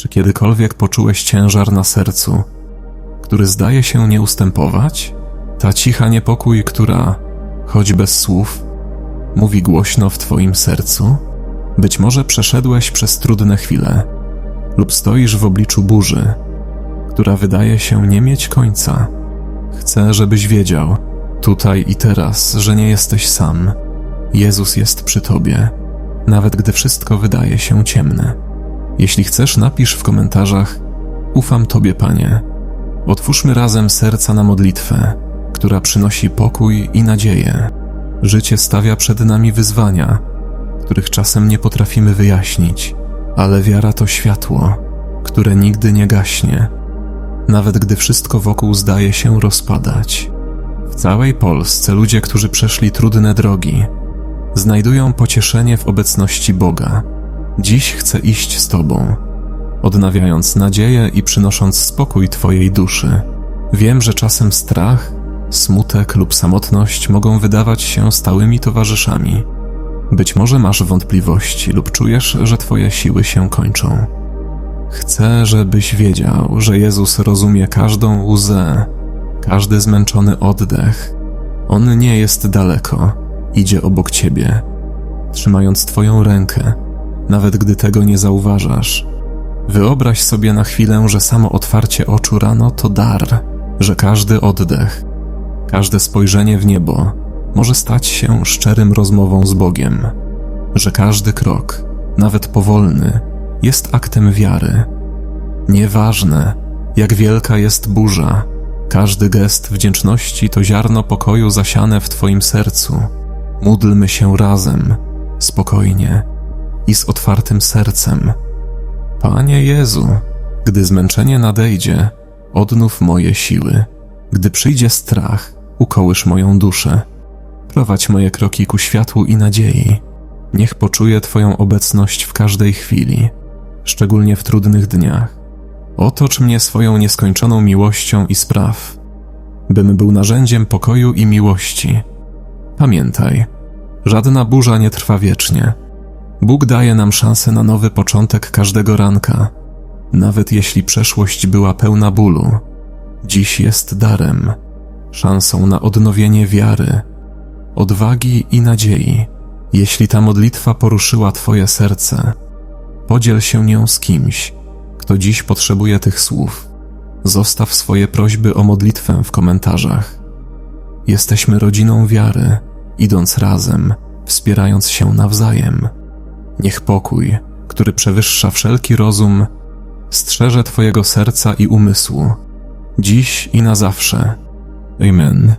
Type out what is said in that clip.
Czy kiedykolwiek poczułeś ciężar na sercu, który zdaje się nie ustępować? Ta cicha niepokój, która, choć bez słów, mówi głośno w Twoim sercu? Być może przeszedłeś przez trudne chwile, lub stoisz w obliczu burzy, która wydaje się nie mieć końca. Chcę, żebyś wiedział, tutaj i teraz, że nie jesteś sam. Jezus jest przy Tobie, nawet gdy wszystko wydaje się ciemne. Jeśli chcesz, napisz w komentarzach: Ufam Tobie, Panie. Otwórzmy razem serca na modlitwę, która przynosi pokój i nadzieję. Życie stawia przed nami wyzwania, których czasem nie potrafimy wyjaśnić, ale wiara to światło, które nigdy nie gaśnie, nawet gdy wszystko wokół zdaje się rozpadać. W całej Polsce ludzie, którzy przeszli trudne drogi, znajdują pocieszenie w obecności Boga. Dziś chcę iść z Tobą, odnawiając nadzieję i przynosząc spokój Twojej duszy. Wiem, że czasem strach, smutek lub samotność mogą wydawać się stałymi towarzyszami. Być może masz wątpliwości lub czujesz, że Twoje siły się kończą. Chcę, żebyś wiedział, że Jezus rozumie każdą łzę, każdy zmęczony oddech. On nie jest daleko, idzie obok ciebie, trzymając Twoją rękę, nawet gdy tego nie zauważasz. Wyobraź sobie na chwilę, że samo otwarcie oczu rano to dar, że każdy oddech, każde spojrzenie w niebo może stać się szczerym rozmową z Bogiem, że każdy krok, nawet powolny, jest aktem wiary. Nieważne, jak wielka jest burza, każdy gest wdzięczności to ziarno pokoju zasiane w Twoim sercu. Módlmy się razem, spokojnie i z otwartym sercem. Panie Jezu, gdy zmęczenie nadejdzie, odnów moje siły. Gdy przyjdzie strach, ukołysz moją duszę. Prowadź moje kroki ku światłu i nadziei. Niech poczuję Twoją obecność w każdej chwili, szczególnie w trudnych dniach. Otocz mnie swoją nieskończoną miłością i spraw, bym był narzędziem pokoju i miłości. Pamiętaj, żadna burza nie trwa wiecznie. Bóg daje nam szansę na nowy początek każdego ranka, nawet jeśli przeszłość była pełna bólu. Dziś jest darem, szansą na odnowienie wiary, odwagi i nadziei. Jeśli ta modlitwa poruszyła Twoje serce, podziel się nią z kimś, kto dziś potrzebuje tych słów. Zostaw swoje prośby o modlitwę w komentarzach. Jesteśmy rodziną wiary, idąc razem, wspierając się nawzajem. Niech pokój, który przewyższa wszelki rozum, strzeże Twojego serca i umysłu, dziś i na zawsze. Amen.